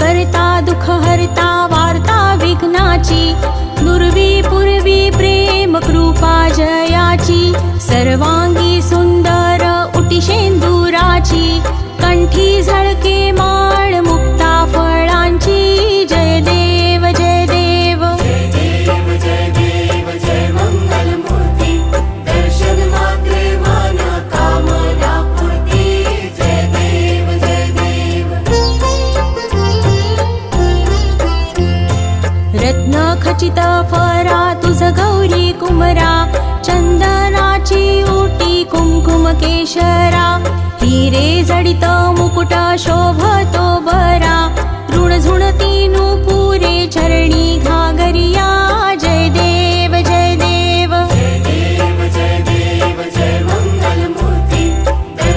करता दुःख हरता वार्ता विघ्नाची दुर्वी पूर्वी प्रेम कृपा जयाची सर्वांगी सुंदर उटी शेंदुराची कंठी झळके मा रत्न खचित फरा तुझ गौरी कुमरा चंदनाची ओटी कुमकुम केशरा. हिरे जडित मुकुट शो